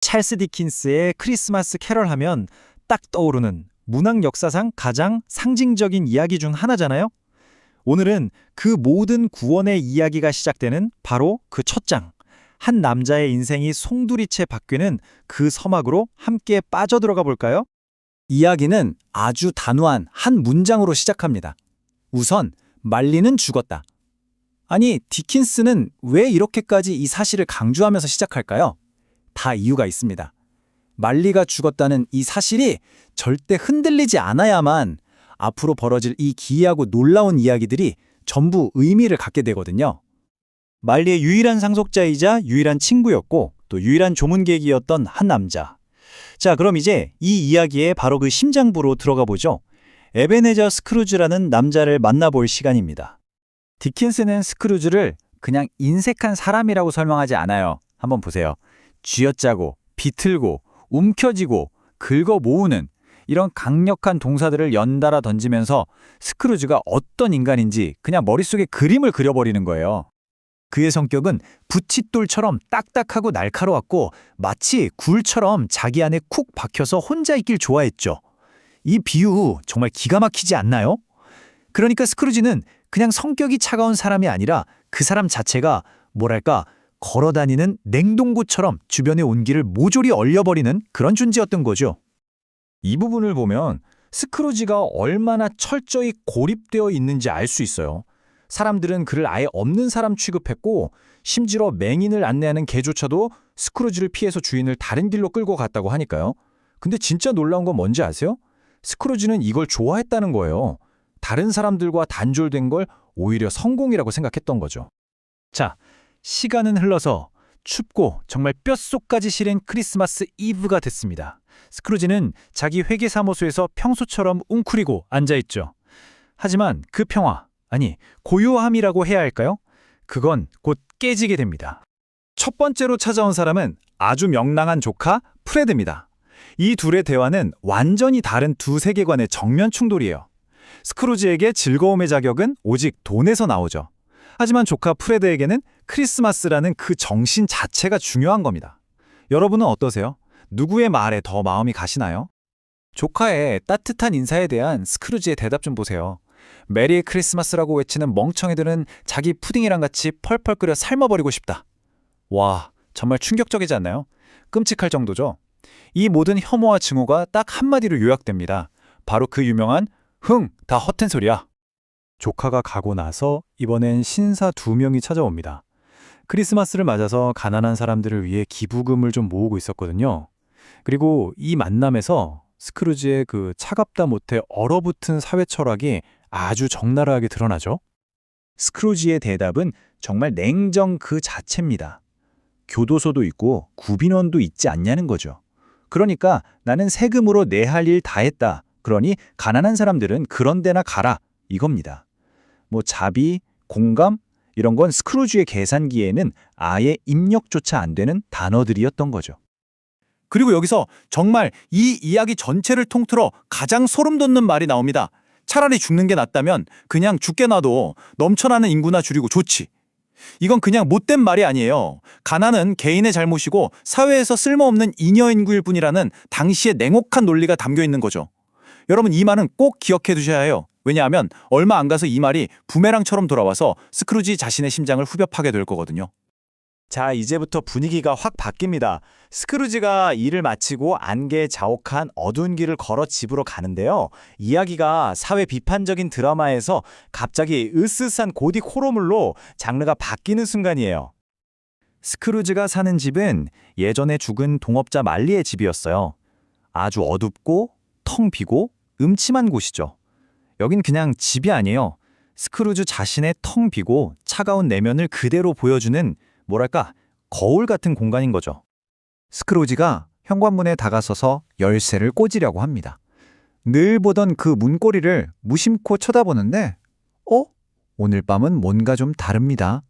찰스 디킨스의 크리스마스 캐럴 하면 딱 떠오르는 문학 역사상 가장 상징적인 이야기 중 하나잖아요. 오늘은 그 모든 구원의 이야기가 시작되는 바로 그 첫 장. 한 남자의 인생이 송두리째 바뀌는 그 서막으로 함께 빠져들어가 볼까요? 이야기는 아주 단호한 한 문장으로 시작합니다. 우선 말리는 죽었다. 아니, 디킨스는 왜 이렇게까지 이 사실을 강조하면서 시작할까요? 다 이유가 있습니다. 말리가 죽었다는 이 사실이 절대 흔들리지 않아야만 앞으로 벌어질 이 기이하고 놀라운 이야기들이 전부 의미를 갖게 되거든요. 말리의 유일한 상속자이자 유일한 친구였고 또 유일한 조문객이었던 한 남자. 자, 그럼 이제 이 이야기의 바로 그 심장부로 들어가 보죠. 에베네저 스크루즈라는 남자를 만나볼 시간입니다. 디킨스는 스크루즈를 그냥 인색한 사람이라고 설명하지 않아요. 한번 보세요. 쥐어짜고, 비틀고, 움켜쥐고, 긁어 모으는 이런 강력한 동사들을 연달아 던지면서 스크루즈가 어떤 인간인지 그냥 머릿속에 그림을 그려버리는 거예요. 그의 성격은 부칫돌처럼 딱딱하고 날카로웠고 마치 굴처럼 자기 안에 쿡 박혀서 혼자 있길 좋아했죠. 이 비유 정말 기가 막히지 않나요? 그러니까 스크루지는 그냥 성격이 차가운 사람이 아니라 그 사람 자체가 뭐랄까 걸어다니는 냉동고처럼 주변의 온기를 모조리 얼려버리는 그런 존재였던 거죠. 이 부분을 보면 스크루지가 얼마나 철저히 고립되어 있는지 알 수 있어요. 사람들은 그를 아예 없는 사람 취급했고 심지어 맹인을 안내하는 개조차도 스크루지를 피해서 주인을 다른 길로 끌고 갔다고 하니까요. 근데 진짜 놀라운 건 뭔지 아세요? 스크루지는 이걸 좋아했다는 거예요. 다른 사람들과 단절된 걸 오히려 성공이라고 생각했던 거죠. 자, 시간은 흘러서 춥고 정말 뼛속까지 시린 크리스마스 이브가 됐습니다. 스크루지는 자기 회계 사무소에서 평소처럼 웅크리고 앉아있죠. 하지만 그 평화, 아니 고요함이라고 해야 할까요? 그건 곧 깨지게 됩니다. 첫 번째로 찾아온 사람은 아주 명랑한 조카 프레드입니다. 이 둘의 대화는 완전히 다른 두 세계관의 정면 충돌이에요. 스크루지에게 즐거움의 자격은 오직 돈에서 나오죠. 하지만 조카 프레드에게는 크리스마스라는 그 정신 자체가 중요한 겁니다. 여러분은 어떠세요? 누구의 말에 더 마음이 가시나요? 조카의 따뜻한 인사에 대한 스크루지의 대답 좀 보세요. 메리 크리스마스라고 외치는 멍청이들은 자기 푸딩이랑 같이 펄펄 끓여 삶아버리고 싶다. 와, 정말 충격적이지 않나요? 끔찍할 정도죠. 이 모든 혐오와 증오가 딱 한마디로 요약됩니다. 바로 그 유명한 흥, 다 허튼 소리야. 조카가 가고 나서 이번엔 신사 두 명이 찾아옵니다. 크리스마스를 맞아서 가난한 사람들을 위해 기부금을 좀 모으고 있었거든요. 그리고 이 만남에서 스크루지의 그 차갑다 못해 얼어붙은 사회 철학이 아주 적나라하게 드러나죠. 스크루지의 대답은 정말 냉정 그 자체입니다. 교도소도 있고 구빈원도 있지 않냐는 거죠. 그러니까 나는 세금으로 내 할 일 다 했다. 그러니 가난한 사람들은 그런 데나 가라. 이겁니다. 뭐 자비, 공감 이런 건 스크루지의 계산기에는 아예 입력조차 안 되는 단어들이었던 거죠. 그리고 여기서 정말 이 이야기 전체를 통틀어 가장 소름 돋는 말이 나옵니다. 차라리 죽는 게 낫다면 그냥 죽게 놔도 넘쳐나는 인구나 줄이고 좋지. 이건 그냥 못된 말이 아니에요. 가난은 개인의 잘못이고 사회에서 쓸모없는 잉여 인구일 뿐이라는 당시의 냉혹한 논리가 담겨 있는 거죠. 여러분 이 말은 꼭 기억해 두셔야 해요. 왜냐하면 얼마 안 가서 이 말이 부메랑처럼 돌아와서 스크루지 자신의 심장을 후벼 파게 될 거거든요. 자, 이제부터 분위기가 확 바뀝니다. 스크루지가 일을 마치고 안개에 자욱한 어두운 길을 걸어 집으로 가는데요. 이야기가 사회 비판적인 드라마에서 갑자기 으스스한 고딕 호러물로 장르가 바뀌는 순간이에요. 스크루지가 사는 집은 예전에 죽은 동업자 말리의 집이었어요. 아주 어둡고 텅 비고 음침한 곳이죠. 여긴 그냥 집이 아니에요. 스크루즈 자신의 텅 비고 차가운 내면을 그대로 보여주는 뭐랄까 거울 같은 공간인 거죠. 스크루지가 현관문에 다가서서 열쇠를 꽂으려고 합니다. 늘 보던 그 문고리를 무심코 쳐다보는데 어? 오늘 밤은 뭔가 좀 다릅니다.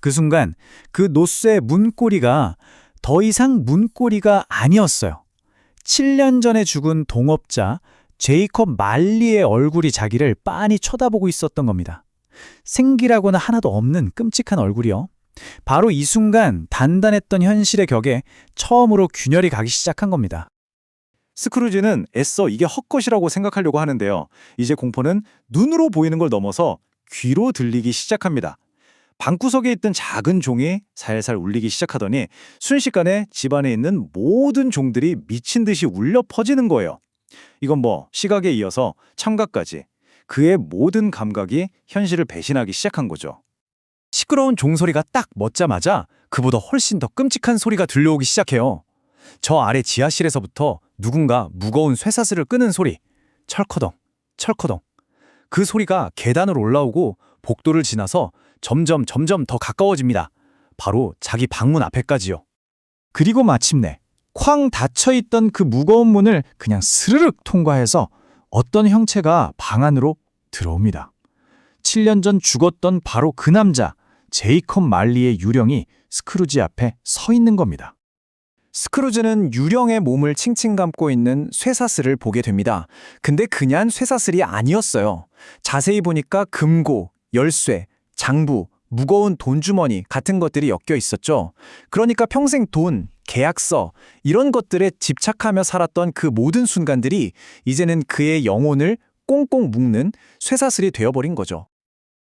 그 순간 그 노쇠 문고리가 더 이상 문고리가 아니었어요. 7년 전에 죽은 동업자 제이콥 말리의 얼굴이 자기를 빤히 쳐다보고 있었던 겁니다. 생기라고는 하나도 없는 끔찍한 얼굴이요. 바로 이 순간 단단했던 현실의 격에 처음으로 균열이 가기 시작한 겁니다. 스크루지는 애써 이게 헛것이라고 생각하려고 하는데요. 이제 공포는 눈으로 보이는 걸 넘어서 귀로 들리기 시작합니다. 방구석에 있던 작은 종이 살살 울리기 시작하더니 순식간에 집안에 있는 모든 종들이 미친 듯이 울려 퍼지는 거예요. 이건 뭐 시각에 이어서 청각까지 그의 모든 감각이 현실을 배신하기 시작한 거죠. 시끄러운 종소리가 딱 멎자마자 그보다 훨씬 더 끔찍한 소리가 들려오기 시작해요. 저 아래 지하실에서부터 누군가 무거운 쇠사슬을 끄는 소리. 철커덩, 철커덩. 그 소리가 계단으로 올라오고 복도를 지나서 점점 점점 더 가까워집니다. 바로 자기 방문 앞에까지요. 그리고 마침내 쾅 닫혀 있던 그 무거운 문을 그냥 스르륵 통과해서 어떤 형체가 방 안으로 들어옵니다. 7년 전 죽었던 바로 그 남자, 제이컵 말리의 유령이 스크루지 앞에 서 있는 겁니다. 스크루즈는 유령의 몸을 칭칭 감고 있는 쇠사슬을 보게 됩니다. 근데 그냥 쇠사슬이 아니었어요. 자세히 보니까 금고, 열쇠, 장부, 무거운 돈주머니 같은 것들이 엮여 있었죠. 그러니까 평생 돈, 계약서 이런 것들에 집착하며 살았던 그 모든 순간들이 이제는 그의 영혼을 꽁꽁 묶는 쇠사슬이 되어버린 거죠.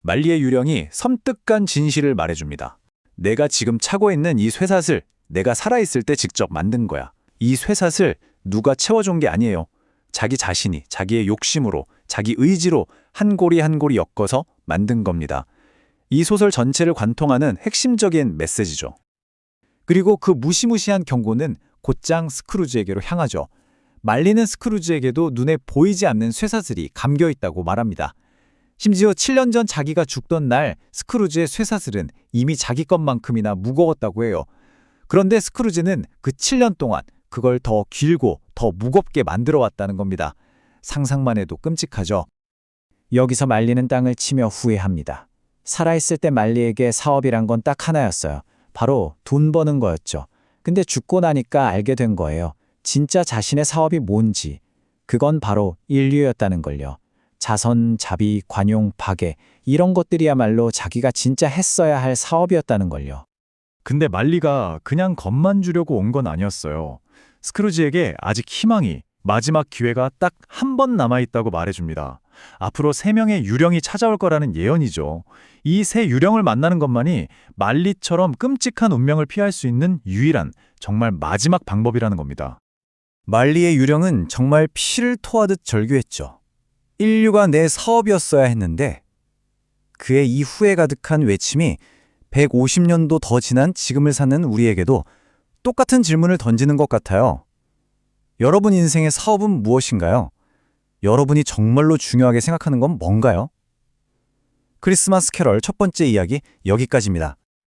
말리의 유령이 섬뜩한 진실을 말해줍니다. 내가 지금 차고 있는 이 쇠사슬, 내가 살아있을 때 직접 만든 거야. 이 쇠사슬 누가 채워준 게 아니에요. 자기 자신이 자기의 욕심으로, 자기 의지로 한 고리 한 고리 엮어서 만든 겁니다. 이 소설 전체를 관통하는 핵심적인 메시지죠. 그리고 그 무시무시한 경고는 곧장 스크루지에게로 향하죠. 말리는 스크루지에게도 눈에 보이지 않는 쇠사슬이 감겨 있다고 말합니다. 심지어 7년 전 자기가 죽던 날 스크루지의 쇠사슬은 이미 자기 것만큼이나 무거웠다고 해요. 그런데 스크루지는 그 7년 동안 그걸 더 길고 더 무겁게 만들어 왔다는 겁니다. 상상만 해도 끔찍하죠. 여기서 말리는 땅을 치며 후회합니다. 살아있을 때 말리에게 사업이란 건 딱 하나였어요. 바로 돈 버는 거였죠. 근데 죽고 나니까 알게 된 거예요. 진짜 자신의 사업이 뭔지. 그건 바로 인류였다는 걸요. 자선, 자비, 관용, 박애 이런 것들이야말로 자기가 진짜 했어야 할 사업이었다는 걸요. 근데 말리가 그냥 겁만 주려고 온 건 아니었어요. 스크루지에게 아직 희망이, 마지막 기회가 딱 한 번 남아있다고 말해줍니다. 앞으로 세 명의 유령이 찾아올 거라는 예언이죠. 이 세 유령을 만나는 것만이 말리처럼 끔찍한 운명을 피할 수 있는 유일한, 정말 마지막 방법이라는 겁니다. 말리의 유령은 정말 피를 토하듯 절규했죠. 인류가 내 사업이었어야 했는데 그의 이 후회 가득한 외침이 150년도 더 지난 지금을 사는 우리에게도 똑같은 질문을 던지는 것 같아요. 여러분 인생의 사업은 무엇인가요? 여러분이 정말로 중요하게 생각하는 건 뭔가요? 크리스마스 캐럴 첫 번째 이야기 여기까지입니다.